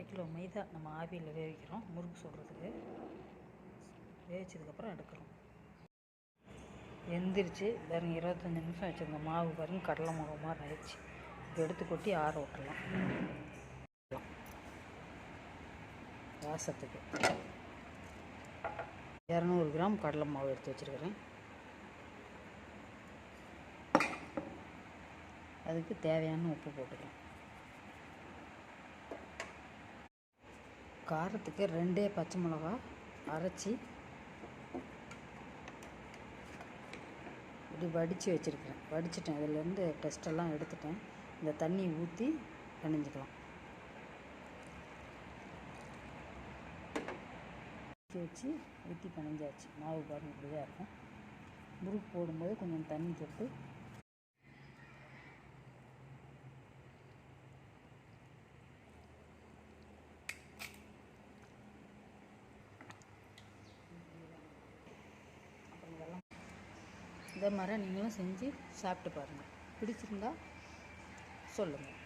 அரை கிலோ மைதா நம்ம ஆவியில் வேவிக்கிறோம் முறுக்கு சுடுறதுக்கு. வேவிச்சதுக்கப்புறம் எடுக்கிறோம். எந்திரிச்சு பாருங்க இருபத்தஞ்சி நிமிஷம் வச்சுருந்த மாவு பாருங்க கடலை மாவு மாதிரி ஆயிடுச்சு. இப்போ எடுத்து கொட்டி ஆற விட்டுறலாம் வாசத்துக்கு. இரநூறு கிராம் கடலை மாவு எடுத்து வச்சுருக்கிறேன். அதுக்கு தேவையான உப்பு போட்டுக்கலாம். காரத்துக்கு ரெண்டே பச்சை மிளகா அரைச்சி இப்படி வடித்து வச்சுருக்கிறேன். வடிச்சிட்டேன். அதுலேருந்து டெஸ்ட்டெல்லாம் எடுத்துட்டேன். இந்த தண்ணி ஊற்றி பிணைஞ்சிக்கலாம் வச்சு ஊற்றி பிணைஞ்சாச்சு மாவு பாருங்க இப்படி தான் இருக்கும். முறுக்கு போடும்போது கொஞ்சம் தண்ணி தொட்டு இதே மாதிரி நீங்களும் செஞ்சு சாப்பிட்டு பாருங்கள் பிடிச்சிருந்தா சொல்லுங்கள்